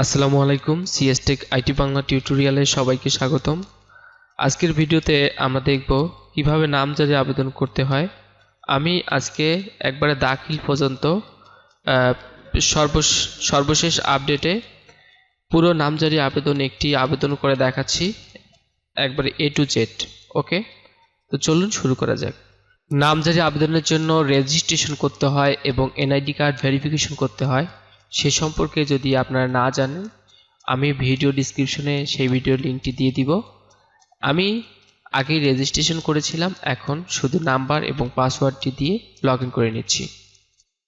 আসসালামু আলাইকুম সিএসটেক আইটি বাংলা টিউটোরিয়ালে সবাইকে স্বাগতম। আজকের ভিডিওতে আমরা দেখব কীভাবে নামজারি আবেদন করতে হয়। আমি আজকে একবারে দাখিল পর্যন্ত সর্বশেষ আপডেটে পুরো নামজারি আবেদন একটি আবেদন করে দেখাচ্ছি, একবারে এ টু জেড ওকে তো চলুন শুরু করা যাক। নামজারি আবেদনের জন্য রেজিস্ট্রেশন করতে হয় এবং এনআইডি কার্ড ভেরিফিকেশন করতে হয়। সে সম্পর্কে যদি আপনারা না জানেন, আমি ভিডিও ডিসক্রিপশনে সেই ভিডিওর লিঙ্কটি দিয়ে দিব। আমি আগেই রেজিস্ট্রেশন করেছিলাম, এখন শুধু নাম্বার এবং পাসওয়ার্ডটি দিয়ে লগ করে নিচ্ছি।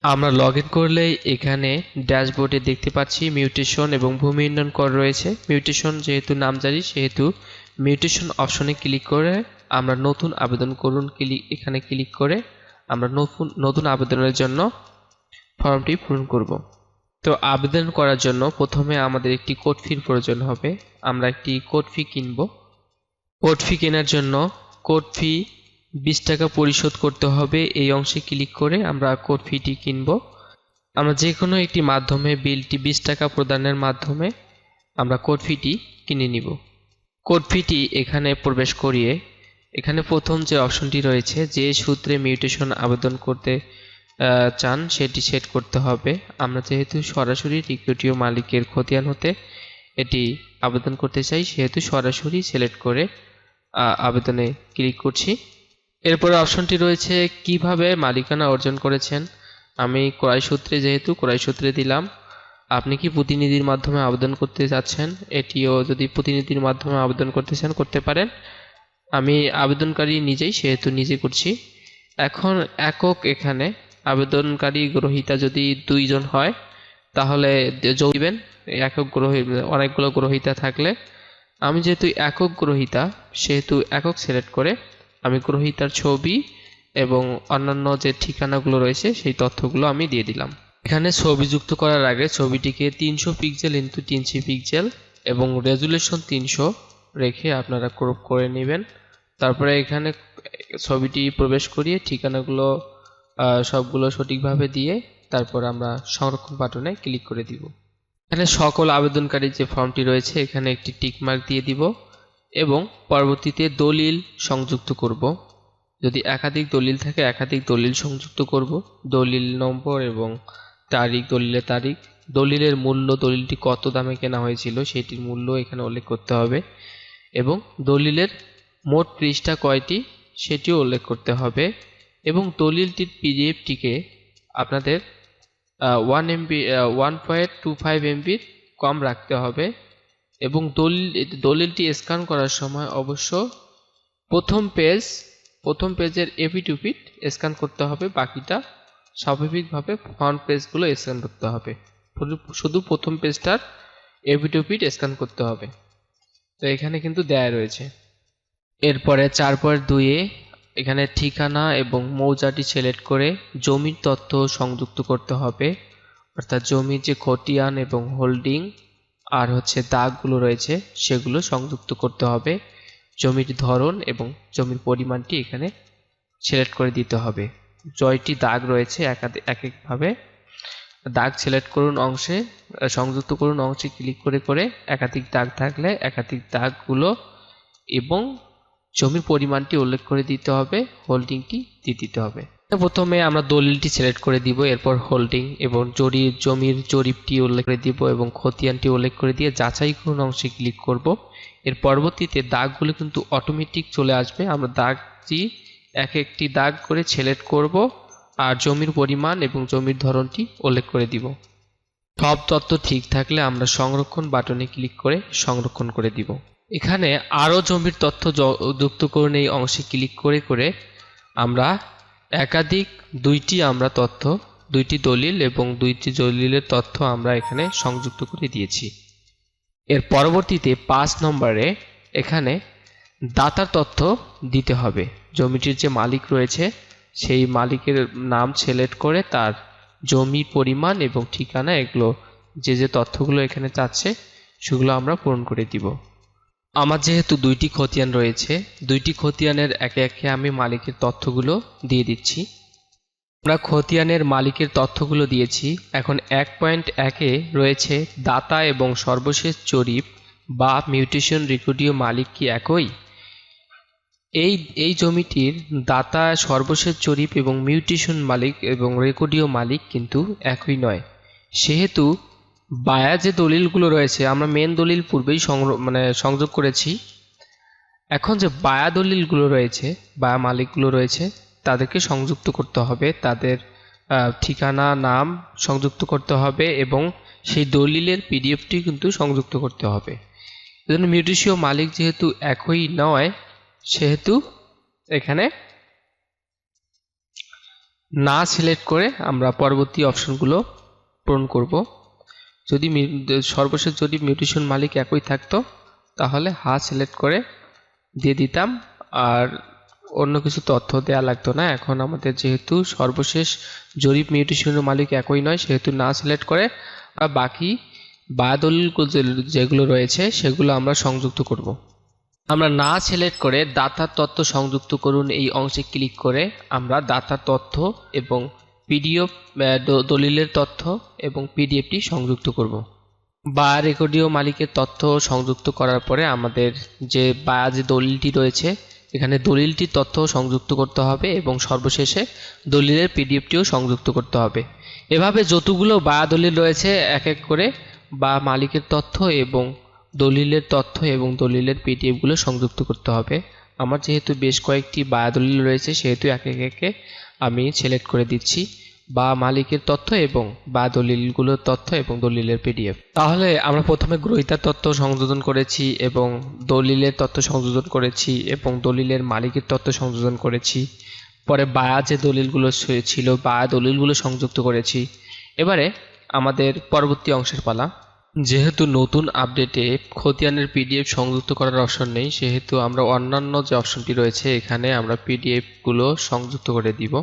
আমরা লগ ইন করলেই এখানে ড্যাশবোর্ডে দেখতে পাচ্ছি মিউটেশন এবং ভূমি উন্নয়ন কর রয়েছে। মিউটেশন যেহেতু নামজারি, সেহেতু মিউটেশন অপশনে ক্লিক করে আমরা নতুন আবেদন করুন ক্লিক এখানে ক্লিক করে আমরা নতুন নতুন আবেদনের জন্য ফর্মটি পূরণ করব। তো আবেদন করার জন্য প্রথমে আমাদের একটি কোড ফির প্রয়োজন হবে। আমরা একটি কোড ফি কিনব। কোড ফি কেনার জন্য কোড ফি বিশ টাকা পরিশোধ করতে হবে। এই অংশে ক্লিক করে আমরা কোড ফিটি কিনব। আমরা যে কোনো একটি মাধ্যমে বিলটি বিশ টাকা প্রদানের মাধ্যমে আমরা কোড ফিটি কিনে নিব। কোড ফিটি এখানে প্রবেশ করিয়ে, এখানে প্রথম যে অপশনটি রয়েছে, যে সূত্রে মিউটেশন আবেদন করতে চান, সেটি সেট করতে হবে। আমরা যেহেতু সরাসরি রিক্রুটিও মালিকের খতিয়ান হতে এটি আবেদন করতে চাই, সেহেতু সরাসরি সিলেক্ট করে আবেদনে ক্লিক করছি। এরপরে অপশনটি রয়েছে, কীভাবে মালিকানা অর্জন করেছেন? আমি ক্রয় সূত্রে যেহেতু ক্রয় সূত্রে দিলাম, আপনি কি প্রতিনিধির মাধ্যমে আবেদন করতে যাচ্ছেন? এটিও যদি প্রতিনিধির মাধ্যমে আবেদন করতে চান, করতে পারেন। আমি আবেদনকারী নিজেই, সেহেতু নিজে করছি। এখন একক এখানে আবেদনকারী গ্রহীতা যদি দুইজন হয়, তাহলে দিবেন, একক গ্রহী অনেকগুলো গ্রহীতা থাকলে। আমি যেহেতু একক গ্রহীতা, সেহেতু একক সিলেক্ট করে আমি গ্রহীতার ছবি এবং অন্যান্য যে ঠিকানাগুলো রয়েছে, সেই তথ্যগুলো আমি দিয়ে দিলাম। এখানে ছবি যুক্ত করার আগে ছবিটিকে তিনশো পিক্সেল ইন্টু তিনশো পিক্সেল এবং রেজুলেশন তিনশো রেখে আপনারা ক্রপ করে নেবেন। তারপরে এখানে ছবিটি প্রবেশ করিয়ে ঠিকানাগুলো সবগুলো সঠিকভাবে দিয়ে তারপর আমরা সংরক্ষণ বাটনে ক্লিক করে দিব। এখানে সকল আবেদনকারী যে ফর্মটি রয়েছে, এখানে একটি টিকমার্ক দিয়ে দিব এবং পরবর্তীতে দলিল সংযুক্ত করব। যদি একাধিক দলিল থাকে, একাধিক দলিল সংযুক্ত করব। দলিল নম্বর এবং তারিখ, দলিলের তারিখ, দলিলের মূল্য, দলিলটি কত দামে কেনা হয়েছিল সেটির মূল্য এখানে উল্লেখ করতে হবে এবং দলিলের মোট পৃষ্ঠা কয়টি, সেটিও উল্লেখ করতে হবে। এবং দলিলটির পিডিএফটিকে আপনাদের one MB one point two five এমবির কম রাখতে হবে এবং দলিল দলিলটি স্ক্যান করার সময় অবশ্য প্রথম পেজ প্রথম পেজের এপিটুপিট স্ক্যান করতে হবে, বাকিটা স্বাভাবিকভাবে ফ্রন্ট পেজগুলো স্ক্যান করতে হবে। শুধু- প্রথম পেজটার এপিটুপিট স্ক্যান করতে হবে। তো এখানে কিন্তু দেয়া রয়েছে। এরপরে চার পয়েন্ট দুইয়ে এখানে ঠিকানা এবং মৌজাটি সিলেক্ট করে জমির তথ্য সংযুক্ত করতে হবে। অর্থাৎ জমির যে খতিয়ান এবং হোল্ডিং আর হচ্ছে দাগগুলো রয়েছে, সেগুলো সংযুক্ত করতে হবে। জমির ধরন এবং জমির পরিমাণটি এখানে সিলেক্ট করে দিতে হবে। জয়টি দাগ রয়েছে এক একভাবে দাগ সিলেক্ট করুন অংশে সংযুক্ত করুন অংশে ক্লিক করে করে একাধিক দাগ থাকলে একাধিক দাগগুলো এবং জমির পরিমাণটি উল্লেখ করে দিতে হবে, হোল্ডিংটি দিয়ে দিতে হবে। প্রথমে আমরা দলিলটি সিলেক্ট করে দিব, এরপর হোল্ডিং এবং জরি, জমির জরিপটি উল্লেখ করে দিব এবং খতিয়ানটি উল্লেখ করে দিয়ে যাচাই করুন অংশে ক্লিক করব। এর পরবর্তীতে দাগগুলো কিন্তু অটোমেটিক চলে আসবে। আমরা দাগটি এক একটি দাগ করে সিলেক্ট করব আর জমির পরিমাণ এবং জমির ধরনটি উল্লেখ করে দিব। সব তথ্য ঠিক থাকলে আমরা সংরক্ষণ বাটনে ক্লিক করে সংরক্ষণ করে দিব। এখানে আরও জমির তথ্য যুক্ত করুন এই অংশে ক্লিক করে করে আমরা একাধিক দুইটি আমরা তথ্য, দুইটি দলিল এবং দুইটি দলিলের তথ্য আমরা এখানে সংযুক্ত করে দিয়েছি। এর পরবর্তীতে পাঁচ নম্বরে এখানে দাতার তথ্য দিতে হবে। জমিটির যে মালিক রয়েছে, সেই মালিকের নাম সিলেক্ট করে তার জমির পরিমাণ এবং ঠিকানা, এগুলো যে যে তথ্যগুলো এখানে চাচ্ছে, সেগুলো আমরা পূরণ করে দিব। আমার যেহেতু দুইটি খতিয়ান রয়েছে, দুইটি খতিয়ানের একে একে আমি মালিকের তথ্যগুলো দিয়ে দিচ্ছি। আমরা খতিয়ানের মালিকের তথ্যগুলো দিয়েছি। এখন এক পয়েন্ট একে রয়েছে দাতা এবং সর্বশেষ জরিপ বা মিউটেশন রেকর্ডীয় মালিক কি একই? এই এই জমিটির দাতা, সর্বশেষ জরিপ এবং মিউটেশন মালিক এবং রেকর্ডীয় মালিক কিন্তু একই নয়। সেহেতু বায়া যে দলিলগুলো রয়েছে, আমরা মেন দলিল পূর্বেই সংগ্রহ মানে সংযোগ করেছি। এখন যে বায়া দলিলগুলো রয়েছে, বায়া মালিকগুলো রয়েছে, তাদেরকে সংযুক্ত করতে হবে। তাদের ঠিকানা, নাম সংযুক্ত করতে হবে এবং সেই দলিলের পিডিএফটি কিন্তু সংযুক্ত করতে হবে। এজন্য মিউটিশীয় মালিক যেহেতু একই নয়, সেহেতু এখানে না সিলেক্ট করে আমরা পরবর্তী অপশনগুলো পূরণ করব। যদি সর্বশেষ যদি মিউটেশন মালিক একই থাকতো, তাহলে হা সিলেক্ট করে দিয়ে দিতাম। আর অন্য কিছু তথ্য দেওয়া লাগতো না। এখন আমাদের যেহেতু সর্বশেষ জরিপ মিউটেশনের মালিক একই নয়, সেহেতু না সিলেক্ট করে, আর বাকি বায়াদলিলগুলো যে- যেগুলো রয়েছে, সেগুলো আমরা সংযুক্ত করব। আমরা না সিলেক্ট করে দাতার তথ্য সংযুক্ত করুন, এই অংশে ক্লিক করে আমরা দাতার তথ্য এবং পিডিএফ দলিলের তথ্য এবং পিডিএফটি সংযুক্ত করব। বা রেকর্ডীয় মালিকের তথ্য সংযুক্ত করার পরে আমাদের যে বা যে দলিলটি রয়েছে, এখানে দলিলটির তথ্য সংযুক্ত করতে হবে এবং সর্বশেষে দলিলের পিডিএফটিও সংযুক্ত করতে হবে। এভাবে যতগুলো বা দলিল রয়েছে এক এক করে বা মালিকের তথ্য এবং দলিলের তথ্য এবং দলিলের পিডিএফগুলো সংযুক্ত করতে হবে। আমার যেহেতু বেশ কয়েকটি বা দলিল রয়েছে, সেহেতু এক এক একে আমি সিলেক্ট করে দিচ্ছি বা মালিকের তথ্য এবং বা দলিলগুলোর তথ্য এবং দলিলের পিডিএফ তাহলে আমরা প্রথমে গ্রহীতার তথ্য সংযোজন করেছি এবং দলিলের তথ্য সংযোজন করেছি এবং দলিলের মালিকের তথ্য সংযোজন করেছি। পরে বায়া যে দলিলগুলো ছিল, বায়া দলিলগুলো সংযুক্ত করেছি। এবারে আমাদের পরবর্তী অংশের পালা। যেহেতু নতুন আপডেটে খতিয়ানের পিডিএফ সংযুক্ত করার অপশন নেই, সেহেতু আমরা অন্যান্য যে অপশনটি রয়েছে, এখানে আমরা পিডিএফগুলো সংযুক্ত করে দিব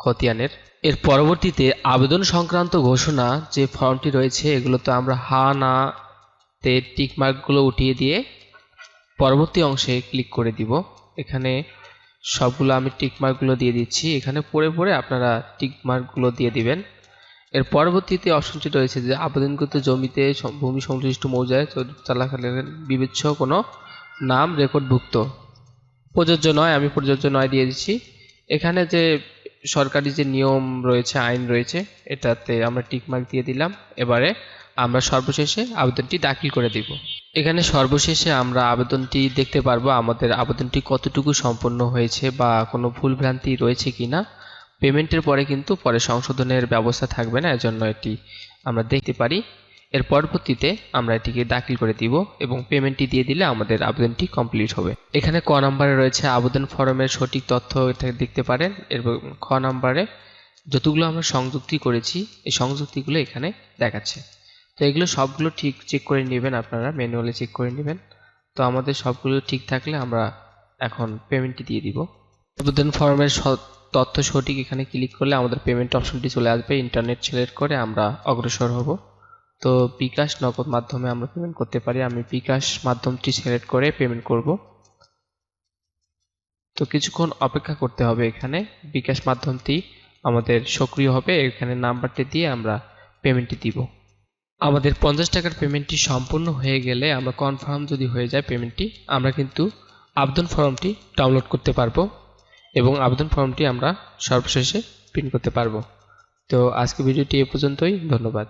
খতিয়ানের। এর পরবর্তীতে আবেদন সংক্রান্ত ঘোষণা যে ফর্মটি রয়েছে এগুলোতে আমরা হা না তে টিক মার্কগুলো উঠিয়ে দিয়ে পরবর্তী অংশে ক্লিক করে দিব। এখানে সবগুলো আমি টিক মার্কগুলো দিয়ে দিচ্ছি। এখানে পড়ে পড়ে আপনারা টিক মার্কগুলো দিয়ে দিবেন। এর পরবর্তীতে অপশনটি রয়েছে যে আবেদনকৃত জমিতে ভূমি সংশ্লিষ্ট মৌজায় চল- চলাকালীন বিবেচ্য কোনো নাম রেকর্ডভুক্ত। প্রযোজ্য নয়, আমি প্রযোজ্য নয় দিয়ে দিচ্ছি। এখানে যে সরকারি যে নিয়ম রয়েছে, আইন রয়েছে, এটাতে আমরা টিকমার্ক দিয়ে দিলাম। এবারে আমরা সর্বশেষে আবেদনটি দাখিল করে দিব। এখানে সর্বশেষে আমরা আবেদনটি দেখতে পারব আমাদের আবেদনটি কতটুকু সম্পন্ন হয়েছে বা কোনো ভুল ভ্রান্তি রয়েছে কিনা। পেমেন্টের পরে কিন্তু পরে সংশোধনের ব্যবস্থা থাকবে না, এজন্য এটি আমরা দেখতে পারি। এর পরবর্তীতে আমরা এটিকে দাখিল করে দিব এবং পেমেন্টটি দিয়ে দিলে আমাদের আবেদনটি কমপ্লিট হবে। এখানে ক নম্বরে রয়েছে আবেদন ফর্মের সঠিক তথ্য দেখতে পারেন। এবং খ নম্বরে যতগুলো আমরা সংযুক্তি করেছি, এই সংযুক্তিগুলো এখানে দেখাচ্ছে। তো এগুলো সবগুলো ঠিক চেক করে নেবেন আপনারা ম্যানুয়ালি চেক করে নেবেন। তো আমাদের সবগুলো ঠিক থাকলে আমরা এখন পেমেন্টটি দিয়ে দিব। আবেদন ফর্মের তথ্য সঠিক এখানে ক্লিক করলে আমাদের পেমেন্ট অপশনটি চলে আসবে। ইন্টারনেট সিলেক্ট করে আমরা অগ্রসর হব। তো বিকাশ নগদ মাধ্যমে আমরা পেমেন্ট করতে পারি। আমি বিকাশ মাধ্যমটি সিলেক্ট করে পেমেন্ট করব। তো কিছুক্ষণ অপেক্ষা করতে হবে এখানে। বিকাশ মাধ্যমটি আমাদের সক্রিয় হবে। এখানে নাম্বারটি দিয়ে আমরা পেমেন্টটি দিব। আমাদের পঞ্চাশ টাকার পেমেন্টটি সম্পূর্ণ হয়ে গেলে আমরা কনফার্ম যদি হয়ে যায় পেমেন্টটি আমরা কিন্তু আবেদন ফর্মটি ডাউনলোড করতে পারব। এবং আবেদন ফর্মটি আমরা সর্বশেষে প্রিন্ট করতে পারব। তো আজকে ভিডিওটি এ পর্যন্তই। ধন্যবাদ।